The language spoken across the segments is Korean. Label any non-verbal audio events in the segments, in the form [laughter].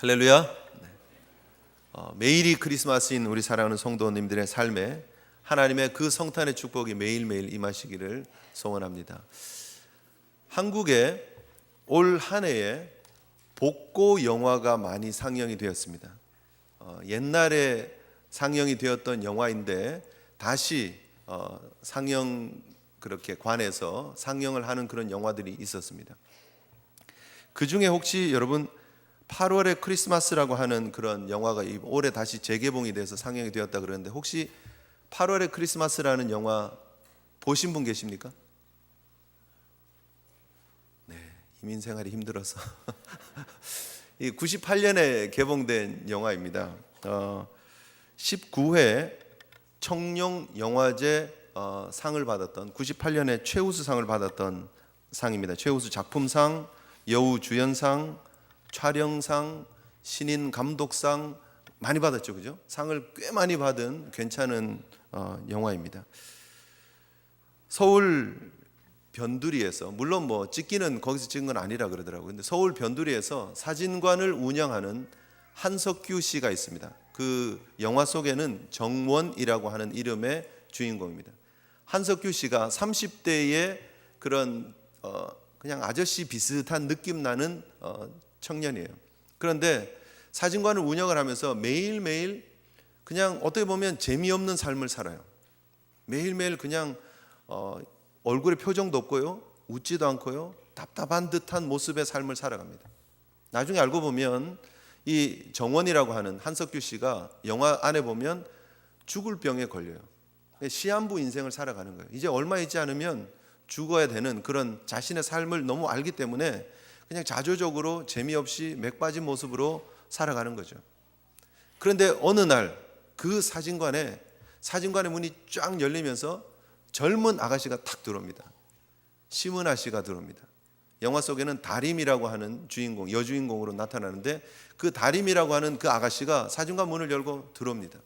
할렐루야. 네. 어, 매일이 크리스마스인 우리 사랑하는 성도님들의 삶에 하나님의 그 성탄의 축복이 매일매일 임하시기를 소원합니다. 한국에 올 한 해에 복고 영화가 많이 상영이 되었습니다. 어, 옛날에 상영이 되었던 영화인데 다시 어, 상영 그렇게 관해서 상영을 하는 그런 영화들이 있었습니다. 그 중에 혹시 여러분 8월의 크리스마스라고 하는 그런 영화가 이- 올해 다시 재개봉이 돼서 상영이 되었다 그러는데 혹시 8월의 크리스마스라는 영화 보신 분 계십니까? 네, 이민 생활이 힘들어서 [laughs] 이 98년에 개봉된 영화입니다. 어, 19회 청룡 영화제 어, 상을 받았던 98년에 최우수 상을 받았던 상입니다. 최우수 작품상, 여우 주연상, 촬영상, 신인 감독상 많이 받았죠, 그죠? 상을 꽤 많이 받은 괜찮은 어, 영화입니다. 서울 변두리에서 물론 뭐 찍기는 거기서 찍은 건 아니라 그러더라고요. 근데 서울 변두리에서 사진관을 운영하는 한석규 씨가 있습니다. 그 영화 속에는 정원이라고 하는 이름의 주인공입니다. 한석규 씨가 30대의 그런 어 그냥 아저씨 비슷한 느낌 나는 어 청년이에요. 그런데 사진관을 운영을 하면서 매일매일 그냥 어떻게 보면 재미없는 삶을 살아요. 매일매일 그냥 어, 얼굴에 표정도 없고요, 웃지도 않고요, 답답한 듯한 모습의 삶을 살아갑니다. 나중에 알고 보면 이 정원이라고 하는 한석규 씨가 영화 안에 보면 죽을 병에 걸려요. 시한부 인생을 살아가는 거예요. 이제 얼마 있지 않으면 죽어야 되는 그런 자신의 삶을 너무 알기 때문에 그냥 자조적으로 재미없이 맥 빠진 모습으로 살아가는 거죠. 그런데 어느 날 그 사진관에 사진관의 문이 쫙 열리면서 젊은 아가씨가 탁 들어옵니다. 심은아 씨가 들어옵니다. 영화 속에는 다림이라고 하는 주인공, 여주인공으로 나타나는데 그 다림이라고 하는 그 아가씨가 사진관 문을 열고 들어옵니다.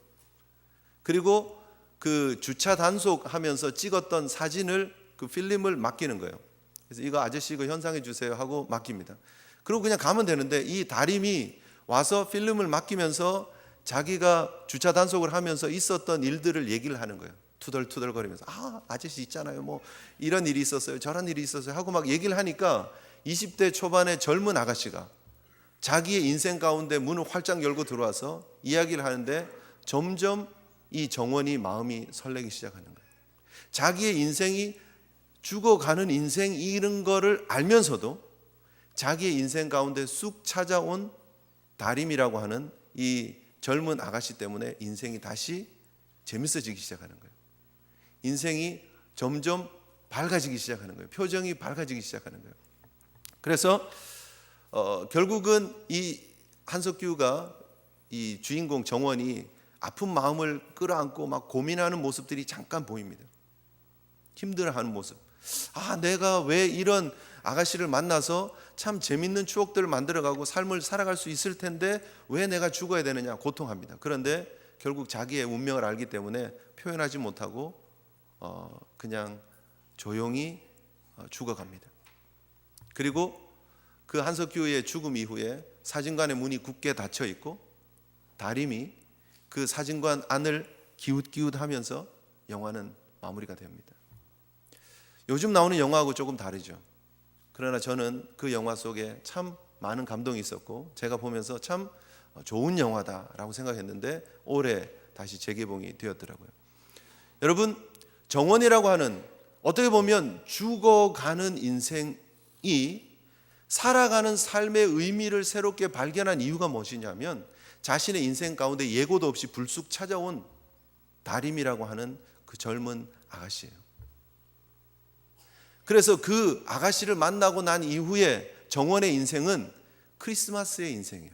그리고 그 주차 단속하면서 찍었던 사진을 그 필름을 맡기는 거예요. 그래서 이거 아저씨 이거 현상해 주세요 하고 맡깁니다. 그리고 그냥 가면 되는데 이 다림이 와서 필름을 맡기면서 자기가 주차 단속을 하면서 있었던 일들을 얘기를 하는 거예요. 투덜투덜거리면서 아 아저씨 있잖아요. 뭐 이런 일이 있었어요. 저런 일이 있었어요. 하고 막 얘기를 하니까 20대 초반의 젊은 아가씨가 자기의 인생 가운데 문을 활짝 열고 들어와서 이야기를 하는데 점점 이 정원이 마음이 설레기 시작하는 거예요. 자기의 인생이 죽어가는 인생 이런 거를 알면서도 자기의 인생 가운데 쑥 찾아온 다림이라고 하는 이 젊은 아가씨 때문에 인생이 다시 재밌어지기 시작하는 거예요. 인생이 점점 밝아지기 시작하는 거예요. 표정이 밝아지기 시작하는 거예요. 그래서 어, 결국은 이 한석규가 이 주인공 정원이 아픈 마음을 끌어안고 막 고민하는 모습들이 잠깐 보입니다. 힘들어하는 모습. 아, 내가 왜 이런 아가씨를 만나서 참 재밌는 추억들을 만들어가고 삶을 살아갈 수 있을 텐데 왜 내가 죽어야 되느냐 고통합니다. 그런데 결국 자기의 운명을 알기 때문에 표현하지 못하고 어, 그냥 조용히 어, 죽어갑니다. 그리고 그 한석규의 죽음 이후에 사진관의 문이 굳게 닫혀 있고 다림이 그 사진관 안을 기웃기웃하면서 영화는 마무리가 됩니다. 요즘 나오는 영화하고 조금 다르죠. 그러나 저는 그 영화 속에 참 많은 감동이 있었고 제가 보면서 참 좋은 영화다라고 생각했는데 올해 다시 재개봉이 되었더라고요. 여러분 정원이라고 하는 어떻게 보면 죽어가는 인생이 살아가는 삶의 의미를 새롭게 발견한 이유가 무엇이냐면 자신의 인생 가운데 예고도 없이 불쑥 찾아온 다림이라고 하는 그 젊은 아가씨예요. 그래서 그 아가씨를 만나고 난 이후에 정원의 인생은 크리스마스의 인생이에요.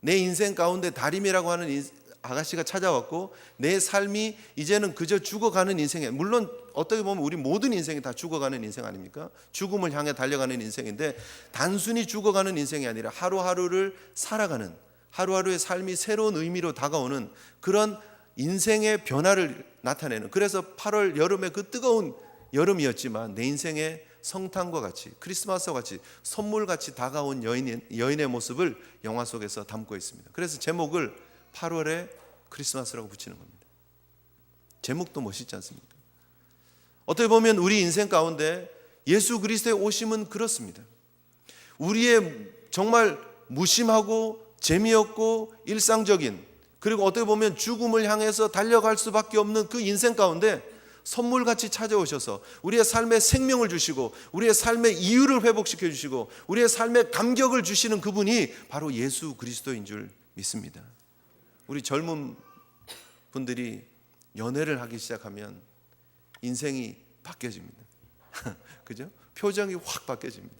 내 인생 가운데 다림이라고 하는 인- 아가씨가 찾아왔고 내 삶이 이제는 그저 죽어가는 인생이에요. 물론 어떻게 보면 우리 모든 인생이 다 죽어가는 인생 아닙니까? 죽음을 향해 달려가는 인생인데 단순히 죽어가는 인생이 아니라 하루하루를 살아가는 하루하루의 삶이 새로운 의미로 다가오는 그런 인생의 변화를 나타내는 그래서 8월 여름의 그 뜨거운 여름이었지만 내 인생에 성탄과 같이 크리스마스와 같이 선물 같이 다가온 여인의, 여인의 모습을 영화 속에서 담고 있습니다. 그래서 제목을 8월의 크리스마스라고 붙이는 겁니다. 제목도 멋있지 않습니까? 어떻게 보면 우리 인생 가운데 예수 그리스도의 오심은 그렇습니다. 우리의 정말 무심하고 재미없고 일상적인 그리고 어떻게 보면 죽음을 향해서 달려갈 수밖에 없는 그 인생 가운데 선물같이 찾아오셔서 우리의 삶에 생명을 주시고 우리의 삶의 이유를 회복시켜 주시고 우리의 삶에 감격을 주시는 그분이 바로 예수 그리스도인 줄 믿습니다. 우리 젊은 분들이 연애를 하기 시작하면 인생이 바뀌어집니다. [laughs] 그죠? 표정이 확 바뀌어집니다.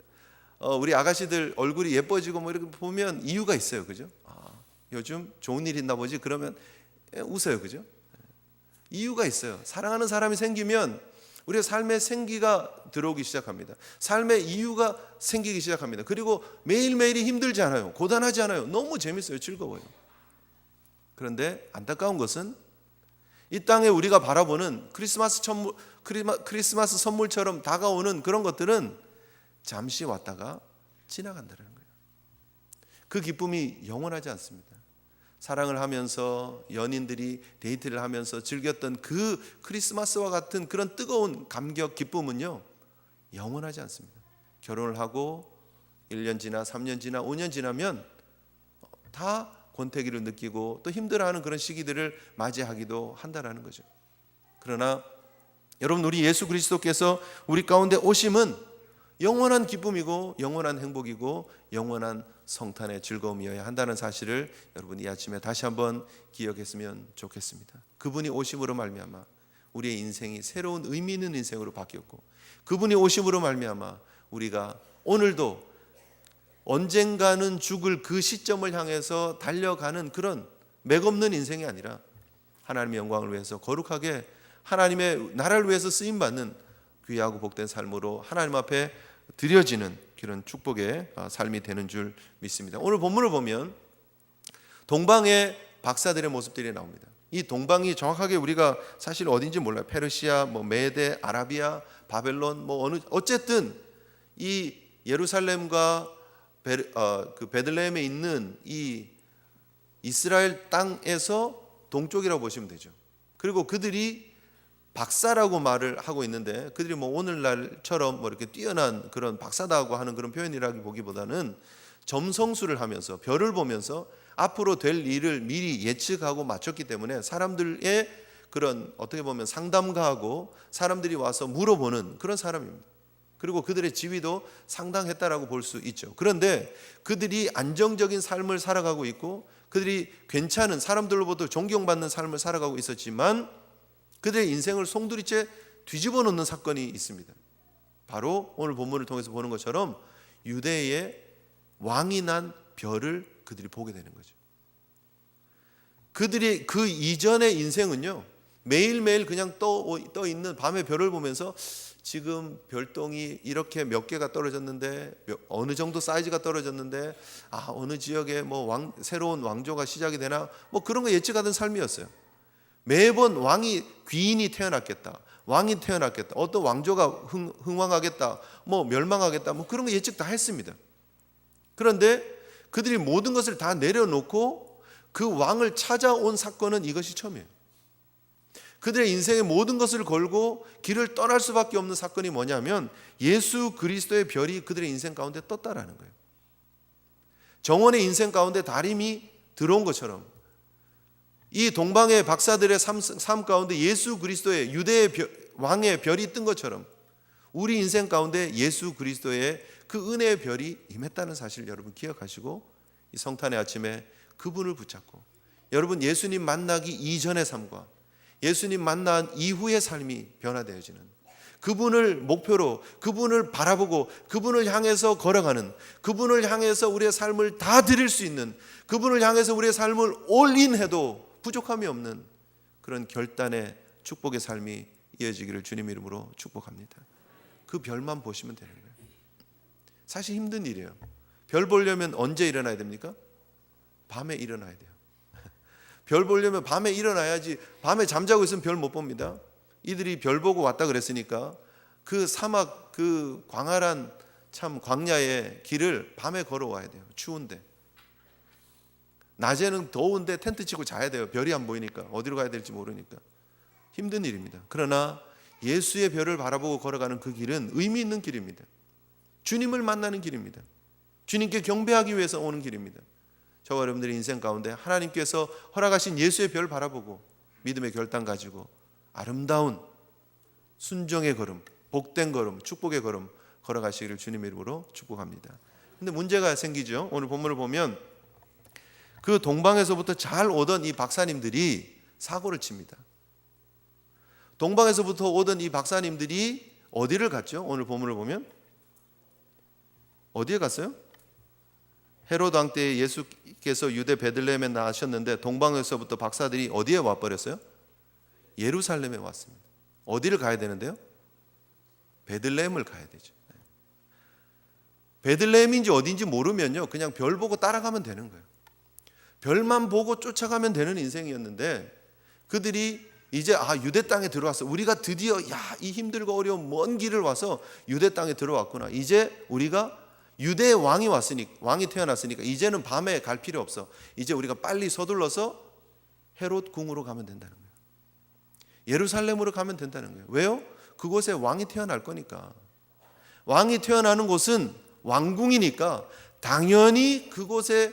어, 우리 아가씨들 얼굴이 예뻐지고 뭐 이렇게 보면 이유가 있어요. 그죠? 아, 요즘 좋은 일 있나 보지? 그러면 예, 웃어요. 그죠? 이유가 있어요. 사랑하는 사람이 생기면 우리의 삶에 생기가 들어오기 시작합니다. 삶의 이유가 생기기 시작합니다. 그리고 매일매일이 힘들지 않아요. 고단하지 않아요. 너무 재밌어요. 즐거워요. 그런데 안타까운 것은 이 땅에 우리가 바라보는 크리스마스 선물, 크리스마스 선물처럼 다가오는 그런 것들은 잠시 왔다가 지나간다는 거예요. 그 기쁨이 영원하지 않습니다. 사랑을 하면서 연인들이 데이트를 하면서 즐겼던 그 크리스마스와 같은 그런 뜨거운 감격, 기쁨은요, 영원하지 않습니다. 결혼을 하고 1년 지나 3년 지나 5년 지나면 다 권태기를 느끼고 또 힘들어하는 그런 시기들을 맞이하기도 한다라는 거죠. 그러나 여러분 우리 예수 그리스도께서 우리 가운데 오심은 영원한 기쁨이고 영원한 행복이고 영원한 성탄의 즐거움이어야 한다는 사실을 여러분 이 아침에 다시 한번 기억했으면 좋겠습니다. 그분이 오심으로 말미암아 우리의 인생이 새로운 의미 있는 인생으로 바뀌었고 그분이 오심으로 말미암아 우리가 오늘도 언젠가는 죽을 그 시점을 향해서 달려가는 그런 맥없는 인생이 아니라 하나님의 영광을 위해서 거룩하게 하나님의 나라를 위해서 쓰임 받는 귀하고 복된 삶으로 하나님 앞에 드려지는 그런 축복의 아, 삶이 되는 줄 믿습니다. 오늘 본문을 보면 동방의 박사들의 모습들이 나옵니다. 이 동방이 정확하게 우리가 사실 어딘지 몰라요. 페르시아, 뭐 메데, 아라비아, 바벨론, 뭐 어느 어쨌든 이 예루살렘과 베, 어, 그 베들레헴에 있는 이 이스라엘 땅에서 동쪽이라고 보시면 되죠. 그리고 그들이 박사라고 말을 하고 있는데 그들이 뭐 오늘날처럼 뭐 이렇게 뛰어난 그런 박사다고 하는 그런 표현이라기 보기보다는 점성술을 하면서 별을 보면서 앞으로 될 일을 미리 예측하고 맞췄기 때문에 사람들의 그런 어떻게 보면 상담가하고 사람들이 와서 물어보는 그런 사람입니다. 그리고 그들의 지위도 상당했다라고 볼 수 있죠. 그런데 그들이 안정적인 삶을 살아가고 있고 그들이 괜찮은 사람들로부터 존경받는 삶을 살아가고 있었지만 그들의 인생을 송두리째 뒤집어 놓는 사건이 있습니다. 바로 오늘 본문을 통해서 보는 것처럼 유대의 왕이 난 별을 그들이 보게 되는 거죠. 그들이 그 이전의 인생은요 매일매일 그냥 떠, 떠 있는 밤의 별을 보면서 지금 별똥이 이렇게 몇 개가 떨어졌는데 어느 정도 사이즈가 떨어졌는데 아 어느 지역에 뭐 왕, 새로운 왕조가 시작이 되나 뭐 그런 거 예측하던 삶이었어요. 매번 왕이 귀인이 태어났겠다. 왕이 태어났겠다. 어떤 왕조가 흥, 흥왕하겠다. 뭐 멸망하겠다. 뭐 그런 거 예측 다 했습니다. 그런데 그들이 모든 것을 다 내려놓고 그 왕을 찾아온 사건은 이것이 처음이에요. 그들의 인생의 모든 것을 걸고 길을 떠날 수밖에 없는 사건이 뭐냐면 예수 그리스도의 별이 그들의 인생 가운데 떴다라는 거예요. 정원의 인생 가운데 다림이 들어온 것처럼 이 동방의 박사들의 삶, 삶 가운데 예수 그리스도의 유대의 별, 왕의 별이 뜬 것처럼 우리 인생 가운데 예수 그리스도의 그 은혜의 별이 임했다는 사실을 여러분 기억하시고 이 성탄의 아침에 그분을 붙잡고 여러분 예수님 만나기 이전의 삶과 예수님 만난 이후의 삶이 변화되어지는 그분을 목표로 그분을 바라보고 그분을 향해서 걸어가는 그분을 향해서 우리의 삶을 다 드릴 수 있는 그분을 향해서 우리의 삶을 올인해도 부족함이 없는 그런 결단의 축복의 삶이 이어지기를 주님 이름으로 축복합니다. 그 별만 보시면 되는 거예요. 사실 힘든 일이에요. 별 보려면 언제 일어나야 됩니까? 밤에 일어나야 돼요. [laughs] 별 보려면 밤에 일어나야지 밤에 잠자고 있으면 별 못 봅니다. 이들이 별 보고 왔다 그랬으니까 그 사막 그 광활한 참 광야의 길을 밤에 걸어와야 돼요. 추운데. 낮에는 더운데 텐트 치고 자야 돼요. 별이 안 보이니까 어디로 가야 될지 모르니까 힘든 일입니다. 그러나 예수의 별을 바라보고 걸어가는 그 길은 의미 있는 길입니다. 주님을 만나는 길입니다. 주님께 경배하기 위해서 오는 길입니다. 저와 여러분들의 인생 가운데 하나님께서 허락하신 예수의 별 바라보고 믿음의 결단 가지고 아름다운 순종의 걸음, 복된 걸음, 축복의 걸음 걸어가시기를 주님의 이름으로 축복합니다. 근데 문제가 생기죠. 오늘 본문을 보면 그 동방에서부터 잘 오던 이 박사님들이 사고를 칩니다. 동방에서부터 오던 이 박사님들이 어디를 갔죠? 오늘 본문을 보면 어디에 갔어요? 헤로드 왕때 예수께서 유대 베들레헴에 나셨는데 동방에서부터 박사들이 어디에 와 버렸어요? 예루살렘에 왔습니다. 어디를 가야 되는데요? 베들레헴을 가야 되죠. 네. 베들레헴인지 어딘지 모르면요. 그냥 별 보고 따라가면 되는 거예요. 별만 보고 쫓아가면 되는 인생이었는데 그들이 이제 아 유대 땅에 들어왔어. 우리가 드디어 야 이 힘들고 어려운 먼 길을 와서 유대 땅에 들어왔구나. 이제 우리가 유대 왕이 왔으니 왕이 태어났으니까 이제는 밤에 갈 필요 없어. 이제 우리가 빨리 서둘러서 헤롯 궁으로 가면 된다는 거예요. 예루살렘으로 가면 된다는 거예요. 왜요? 그곳에 왕이 태어날 거니까. 왕이 태어나는 곳은 왕궁이니까 당연히 그곳에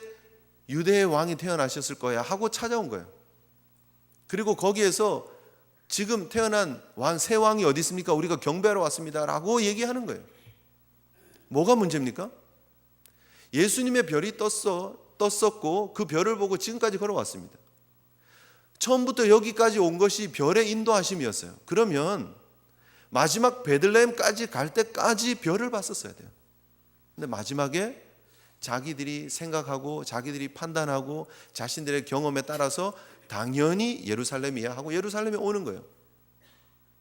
유대의 왕이 태어나셨을 거야 하고 찾아온 거예요. 그리고 거기에서 지금 태어난 왕, 새 왕이 어디 있습니까? 우리가 경배하러 왔습니다 라고 얘기하는 거예요. 뭐가 문제입니까? 예수님의 별이 떴어, 떴었고 그 별을 보고 지금까지 걸어왔습니다. 처음부터 여기까지 온 것이 별의 인도하심이었어요. 그러면 마지막 베들레헴까지 갈 때까지 별을 봤었어야 돼요. 근데 마지막에 자기들이 생각하고 자기들이 판단하고 자신들의 경험에 따라서 당연히 예루살렘이야 하고 예루살렘에 오는 거예요.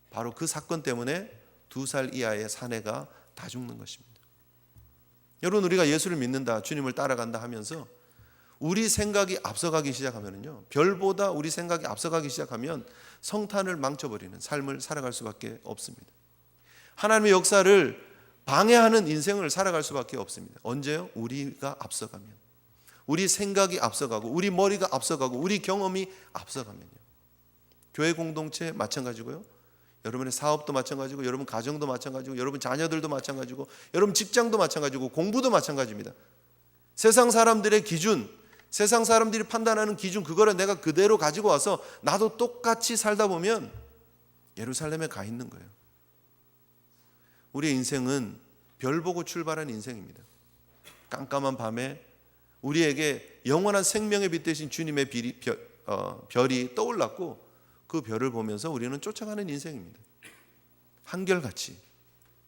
바로 그 사건 때문에 두 살 이하의 사내가 다 죽는 것입니다. 여러분 우리가 예수를 믿는다, 주님을 따라간다 하면서 우리 생각이 앞서가기 시작하면요. 별보다 우리 생각이 앞서가기 시작하면 성탄을 망쳐버리는 삶을 살아갈 수밖에 없습니다. 하나님의 역사를 방해하는 인생을 살아갈 수밖에 없습니다. 언제요? 우리가 앞서가면. 우리 생각이 앞서가고, 우리 머리가 앞서가고, 우리 경험이 앞서가면요. 교회 공동체 마찬가지고요. 여러분의 사업도 마찬가지고, 여러분 가정도 마찬가지고, 여러분 자녀들도 마찬가지고, 여러분 직장도 마찬가지고, 공부도 마찬가지입니다. 세상 사람들의 기준, 세상 사람들이 판단하는 기준, 그거를 내가 그대로 가지고 와서 나도 똑같이 살다 보면 예루살렘에 가 있는 거예요. 우리의 인생은 별 보고 출발한 인생입니다. 깜깜한 밤에 우리에게 영원한 생명의 빛 대신 주님의 별이, 별, 어, 별이 떠올랐고 그 별을 보면서 우리는 쫓아가는 인생입니다. 한결같이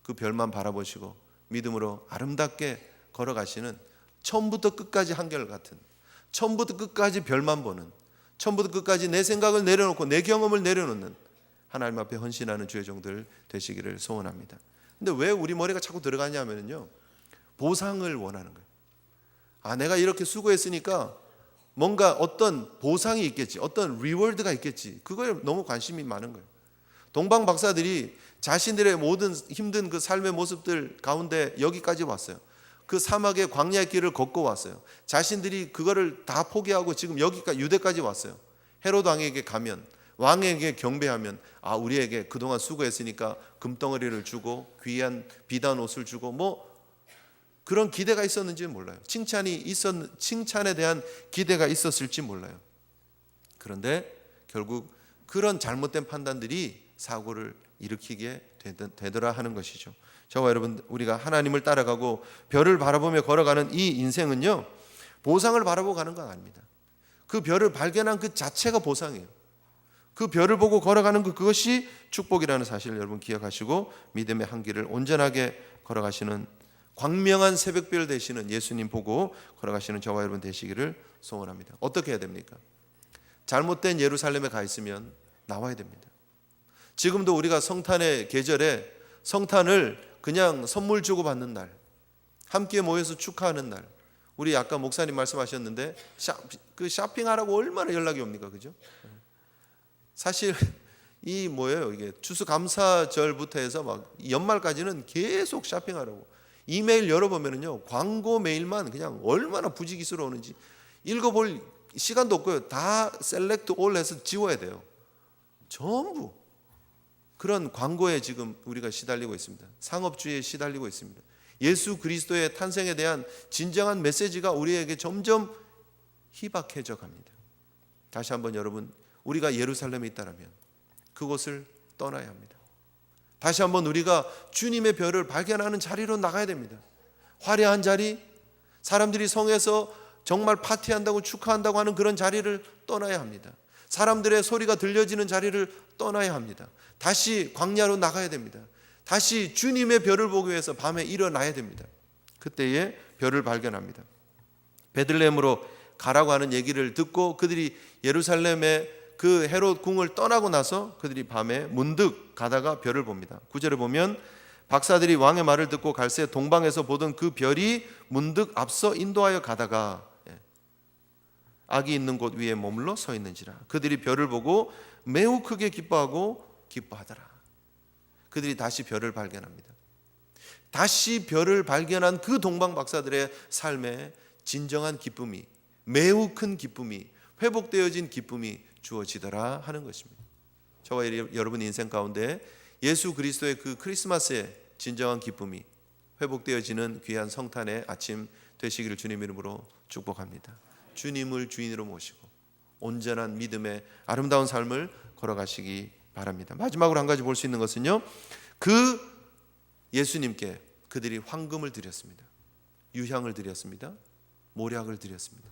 그 별만 바라보시고 믿음으로 아름답게 걸어가시는 처음부터 끝까지 한결 같은 처음부터 끝까지 별만 보는 처음부터 끝까지 내 생각을 내려놓고 내 경험을 내려놓는 하나님 앞에 헌신하는 주의 종들 되시기를 소원합니다. 근데 왜 우리 머리가 자꾸 들어가냐면요. 보상을 원하는 거예요. 아, 내가 이렇게 수고했으니까 뭔가 어떤 보상이 있겠지. 어떤 리워드가 있겠지. 그거에 너무 관심이 많은 거예요. 동방 박사들이 자신들의 모든 힘든 그 삶의 모습들 가운데 여기까지 왔어요. 그 사막의 광야의 길을 걷고 왔어요. 자신들이 그거를 다 포기하고 지금 여기까지 유대까지 왔어요. 헤로드 왕에게 가면 왕에게 경배하면 아 우리에게 그동안 수고했으니까 금덩어리를 주고 귀한 비단 옷을 주고 뭐 그런 기대가 있었는지 몰라요. 칭찬이 있었 칭찬에 대한 기대가 있었을지 몰라요. 그런데 결국 그런 잘못된 판단들이 사고를 일으키게 되더라 하는 것이죠. 저와 여러분 우리가 하나님을 따라가고 별을 바라보며 걸어가는 이 인생은요 보상을 바라보고 가는 건 아닙니다. 그 별을 발견한 그 자체가 보상이에요. 그 별을 보고 걸어가는 그 그것이 축복이라는 사실을 여러분 기억하시고 믿음의 한 길을 온전하게 걸어가시는 광명한 새벽별 되시는 예수님 보고 걸어가시는 저와 여러분 되시기를 소원합니다. 어떻게 해야 됩니까? 잘못된 예루살렘에 가 있으면 나와야 됩니다. 지금도 우리가 성탄의 계절에 성탄을 그냥 선물 주고 받는 날, 함께 모여서 축하하는 날. 우리 아까 목사님 말씀하셨는데 샤, 그 쇼핑하라고 얼마나 연락이 옵니까, 그죠? 사실 [laughs] 이 뭐예요? 이게 추수감사절부터 해서 막 연말까지는 계속 쇼핑하라고. 이메일 열어보면은요 광고 메일만 그냥 얼마나 부지기스러우는지 읽어볼 시간도 없고요. 다 셀렉트 올 해서 지워야 돼요. 전부. 그런 광고에 지금 우리가 시달리고 있습니다. 상업주의에 시달리고 있습니다. 예수 그리스도의 탄생에 대한 진정한 메시지가 우리에게 점점 희박해져 갑니다. 다시 한번 여러분 우리가 예루살렘에 있다라면 그곳을 떠나야 합니다. 다시 한번 우리가 주님의 별을 발견하는 자리로 나가야 됩니다. 화려한 자리, 사람들이 성에서 정말 파티한다고 축하한다고 하는 그런 자리를 떠나야 합니다. 사람들의 소리가 들려지는 자리를 떠나야 합니다. 다시 광야로 나가야 됩니다. 다시 주님의 별을 보기 위해서 밤에 일어나야 됩니다. 그때에 별을 발견합니다. 베들레헴으로 가라고 하는 얘기를 듣고 그들이 예루살렘에 그 헤롯 궁을 떠나고 나서 그들이 밤에 문득 가다가 별을 봅니다. 구절을 보면 박사들이 왕의 말을 듣고 갈새 동방에서 보던 그 별이 문득 앞서 인도하여 가다가 예, 악이 있는 곳 위에 머물러 서 있는지라 그들이 별을 보고 매우 크게 기뻐하고 기뻐하더라. 그들이 다시 별을 발견합니다. 다시 별을 발견한 그 동방 박사들의 삶에 진정한 기쁨이 매우 큰 기쁨이 회복되어진 기쁨이 주어지더라 하는 것입니다. 저와 여러분 인생 가운데 예수 그리스도의 그 크리스마스의 진정한 기쁨이 회복되어지는 귀한 성탄의 아침 되시기를 주님 이름으로 축복합니다. 주님을 주인으로 모시고 온전한 믿음의 아름다운 삶을 걸어가시기 바랍니다. 마지막으로 한 가지 볼 수 있는 것은요. 그 예수님께 그들이 황금을 드렸습니다. 유향을 드렸습니다. 모략을 드렸습니다.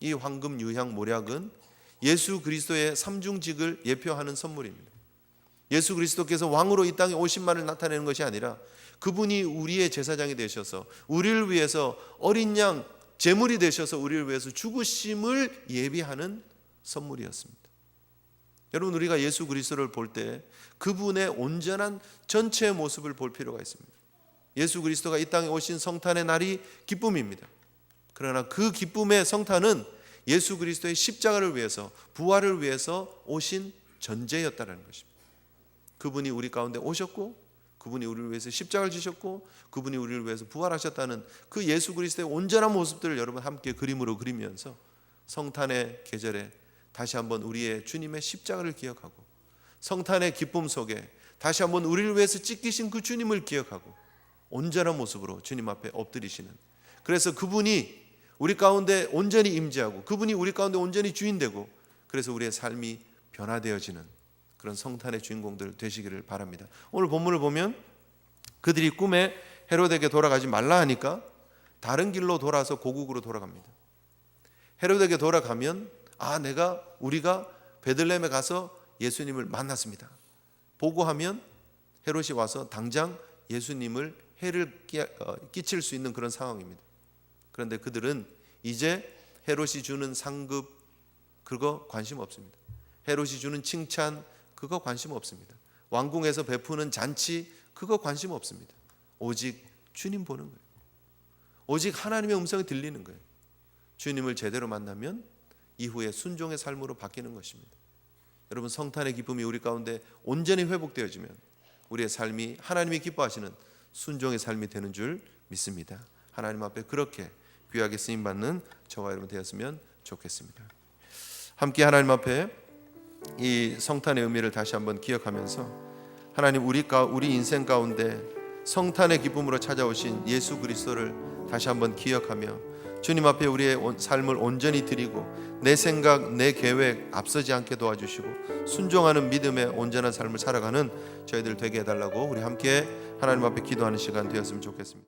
이 황금 유향 모략은 예수 그리스도의 삼중직을 예표하는 선물입니다. 예수 그리스도께서 왕으로 이 땅에 오신만을 나타내는 것이 아니라 그분이 우리의 제사장이 되셔서 우리를 위해서 어린 양 제물이 되셔서 우리를 위해서 죽으심을 예비하는 선물이었습니다. 여러분 우리가 예수 그리스도를 볼 때 그분의 온전한 전체의 모습을 볼 필요가 있습니다. 예수 그리스도가 이 땅에 오신 성탄의 날이 기쁨입니다. 그러나 그 기쁨의 성탄은 예수 그리스도의 십자가를 위해서 부활을 위해서 오신 전제였다는 것입니다. 그분이 우리 가운데 오셨고 그분이 우리를 위해서 십자가를 지셨고 그분이 우리를 위해서 부활하셨다는 그 예수 그리스도의 온전한 모습들을 여러분 함께 그림으로 그리면서 성탄의 계절에 다시 한번 우리의 주님의 십자가를 기억하고 성탄의 기쁨 속에 다시 한번 우리를 위해서 찢기신 그 주님을 기억하고 온전한 모습으로 주님 앞에 엎드리시는 그래서 그분이 우리 가운데 온전히 임재하고 그분이 우리 가운데 온전히 주인 되고 그래서 우리의 삶이 변화되어지는 그런 성탄의 주인공들 되시기를 바랍니다. 오늘 본문을 보면 그들이 꿈에 헤롯에게 돌아가지 말라 하니까 다른 길로 돌아서 고국으로 돌아갑니다. 헤롯에게 돌아가면 아 내가 우리가 베들레헴에 가서 예수님을 만났습니다. 보고하면 헤롯이 와서 당장 예수님을 해를 어, 끼칠 수 있는 그런 상황입니다. 그런데 그들은 이제 헤롯이 주는 상급 그거 관심 없습니다. 헤롯이 주는 칭찬 그거 관심 없습니다. 왕궁에서 베푸는 잔치 그거 관심 없습니다. 오직 주님 보는 거예요. 오직 하나님의 음성이 들리는 거예요. 주님을 제대로 만나면 이후에 순종의 삶으로 바뀌는 것입니다. 여러분 성탄의 기쁨이 우리 가운데 온전히 회복되어지면 우리의 삶이 하나님이 기뻐하시는 순종의 삶이 되는 줄 믿습니다. 하나님 앞에 그렇게 귀하게 쓰임 받는 저와 여러분 되었으면 좋겠습니다. 함께 하나님 앞에 이 성탄의 의미를 다시 한번 기억하면서 하나님 우리 가 우리 인생 가운데 성탄의 기쁨으로 찾아오신 예수 그리스도를 다시 한번 기억하며 주님 앞에 우리의 삶을 온전히 드리고 내 생각, 내 계획 앞서지 않게 도와주시고 순종하는 믿음의 온전한 삶을 살아가는 저희들 되게 해달라고 우리 함께 하나님 앞에 기도하는 시간 되었으면 좋겠습니다.